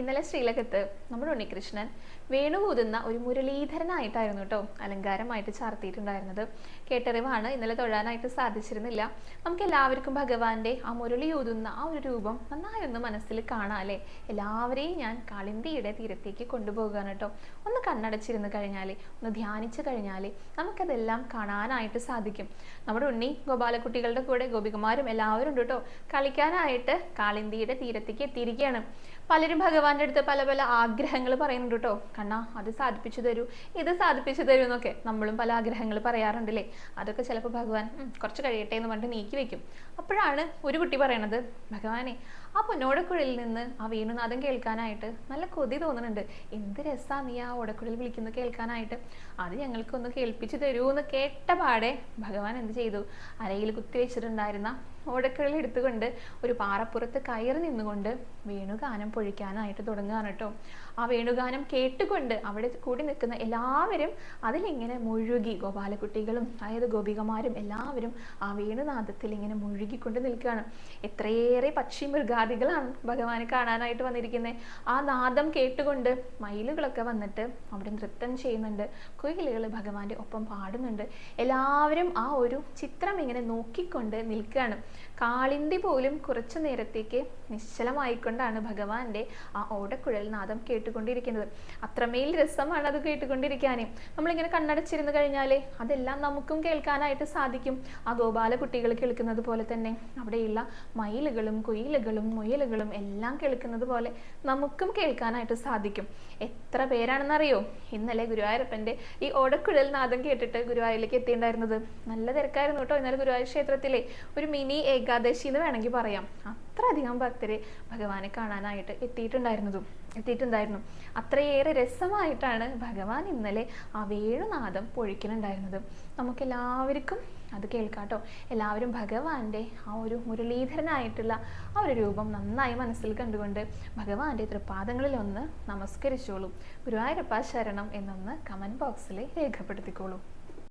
ഇന്നലെ ശ്രീലകത്ത് നമ്മുടെ ഉണ്ണികൃഷ്ണൻ വേണുകൂതുന്ന ഒരു മുരളീധരനായിട്ടായിരുന്നു കേട്ടോ അലങ്കാരമായിട്ട് ചാർത്തിയിട്ടുണ്ടായിരുന്നത്. കേട്ടറിവാണ് ഇന്നലെ തൊഴാനായിട്ട് സാധിച്ചിരുന്നില്ല. നമുക്ക് എല്ലാവർക്കും ഭഗവാന്റെ ആ മുരളി ഊതുന്ന ആ ഒരു രൂപം നന്നായി ഒന്ന് മനസ്സിൽ കാണാല്ലേ എല്ലാവരെയും ഞാൻ കളിന്തിയുടെ തീരത്തേക്ക് കൊണ്ടുപോകുകയാണ് കേട്ടോ. ഒന്ന് കണ്ണടച്ചിരുന്ന് കഴിഞ്ഞാൽ ഒന്ന് ധ്യാനിച്ചു കഴിഞ്ഞാൽ നമുക്കതെല്ലാം കാണാനായിട്ട് സാധിക്കും. നമ്മുടെ ഉണ്ണി ഗോപാലക്കുട്ടികളുടെ കൂടെ ഗോപികുമാരും എല്ലാവരും ഉണ്ട് കേട്ടോ. കളിക്കാനായിട്ട് കാളിന്തിയുടെ തീരത്തേക്ക് എത്തിയിരിക്കുകയാണ്. പലരും ഭഗവാന്റെ അടുത്ത് പല പല ആഗ്രഹങ്ങൾ പറയുന്നുണ്ട് കേട്ടോ. കണ്ണാ അത് സാധിപ്പിച്ചു തരൂ ഇത് സാധിപ്പിച്ചു തരൂ എന്നൊക്കെ നമ്മളും പല ആഗ്രഹങ്ങൾ പറയാറുണ്ടല്ലേ? അതൊക്കെ ചിലപ്പോൾ ഭഗവാൻ കുറച്ച് കഴിയട്ടെ എന്ന് പറഞ്ഞിട്ട് നീക്കി വെക്കും. അപ്പോഴാണ് ഒരു കുട്ടി പറയണത് ഭഗവാനെ ആ പൊന്നോടക്കുഴലിൽ നിന്ന് ആ വേണുനാഥം കേൾക്കാനായിട്ട് നല്ല കൊതി തോന്നുന്നുണ്ട്. എന്ത് രസമാണ് നീ ആ ഓടക്കുഴൽ വിളിക്കുന്നത് കേൾക്കാനായിട്ട്. അത് ഞങ്ങൾക്കൊന്ന് കേൾപ്പിച്ചു തരൂ എന്ന് കേട്ട പാടെ ഭഗവാൻ എന്ത് ചെയ്തു? അരയിൽ കുത്തി വെച്ചിട്ടുണ്ടായിരുന്ന ഓടക്കുഴൽ എടുത്തുകൊണ്ട് ഒരു പാറപ്പുറത്ത് കയറി നിന്നുകൊണ്ട് വേണുഗാനം പൊഴിക്കാനായിട്ട് തുടങ്ങുകയാണ് കേട്ടോ. ആ വേണുഗാനം കേട്ടുകൊണ്ട് അവിടെ കൂടി നിൽക്കുന്ന എല്ലാവരും അതിലിങ്ങനെ മുഴുകി ഗോപാലകുട്ടികളും അതായത് ഗോപികമാരും എല്ലാവരും ആ വേണുനാദത്തിൽ ഇങ്ങനെ മുഴുകിക്കൊണ്ട് നിൽക്കുകയാണ്. എത്രയേറെ പക്ഷി മൃഗാദികളാണ് ഭഗവാനെ കാണാനായിട്ട് വന്നിരിക്കുന്നത്. ആ നാദം കേട്ടുകൊണ്ട് മയിലുകളൊക്കെ വന്നിട്ട് അവിടെ നൃത്തം ചെയ്യുന്നുണ്ട്. കുയിലുകൾ ഭഗവാന്റെ ഒപ്പം പാടുന്നുണ്ട്. എല്ലാവരും ആ ഒരു ചിത്രം ഇങ്ങനെ നോക്കിക്കൊണ്ട് നിൽക്കുകയാണ്. കാളിന്തി പോലും കുറച്ചു നേരത്തേക്ക് നിശ്ചലമായിക്കൊണ്ടാണ് ഭഗവാന്റെ ആ ഓടക്കുഴൽ നാദം കേട്ടുകൊണ്ടിരിക്കുന്നത്. അത്രമേൽ രസമാണ് അത് കേട്ടുകൊണ്ടിരിക്കാൻ നമ്മളിങ്ങനെ കണ്ണടച്ചിരുന്ന് കഴിഞ്ഞാൽ അതെല്ലാം നമുക്കും കേൾക്കാനായിട്ട് സാധിക്കും. ആ ഗോപാല കുട്ടികൾ കേൾക്കുന്നത് പോലെ തന്നെ അവിടെയുള്ള മയിലുകളും കുയിലുകളും മുയലുകളും എല്ലാം കേൾക്കുന്നത് പോലെ നമുക്കും കേൾക്കാനായിട്ട് സാധിക്കും. എത്ര പേരാണെന്നറിയോ? ഇന്നലെ ഗുരുവായൂരപ്പന്റെ ഈ ഓടക്കുഴൽ നാദം കേട്ടിട്ട് ഗുരുവായൂരിലേക്ക് എത്തിയിട്ടുണ്ടായിരുന്നത്. നല്ല തിരക്കായിരുന്നു കേട്ടോ ഇന്നലെ ഗുരുവായൂർ ക്ഷേത്രത്തിലെ ഒരു മിനി ഏകാദശി എന്ന് വേണമെങ്കിൽ പറയാം. അത്രയധികം ഭക്തരെ ഭഗവാനെ കാണാനായിട്ട് എത്തിയിട്ടുണ്ടായിരുന്നതും എത്തിയിട്ടുണ്ടായിരുന്നു. അത്രയേറെ രസമായിട്ടാണ് ഭഗവാൻ ഇന്നലെ ആ വേണുനാഥം പൊഴിക്കുന്നുണ്ടായിരുന്നത് നമുക്കെല്ലാവർക്കും അത് കേൾക്കാട്ടോ. എല്ലാവരും ഭഗവാന്റെ ആ ഒരു മുരളീധരനായിട്ടുള്ള ആ ഒരു രൂപം നന്നായി മനസ്സിൽ കണ്ടുകൊണ്ട് ഭഗവാന്റെ തൃപ്പാദങ്ങളിൽ ഒന്ന് നമസ്കരിച്ചോളൂ. ഗുരുവായൂരപ്പ ശരണം എന്നൊന്ന് കമന്റ് ബോക്സിൽ രേഖപ്പെടുത്തിക്കോളൂ.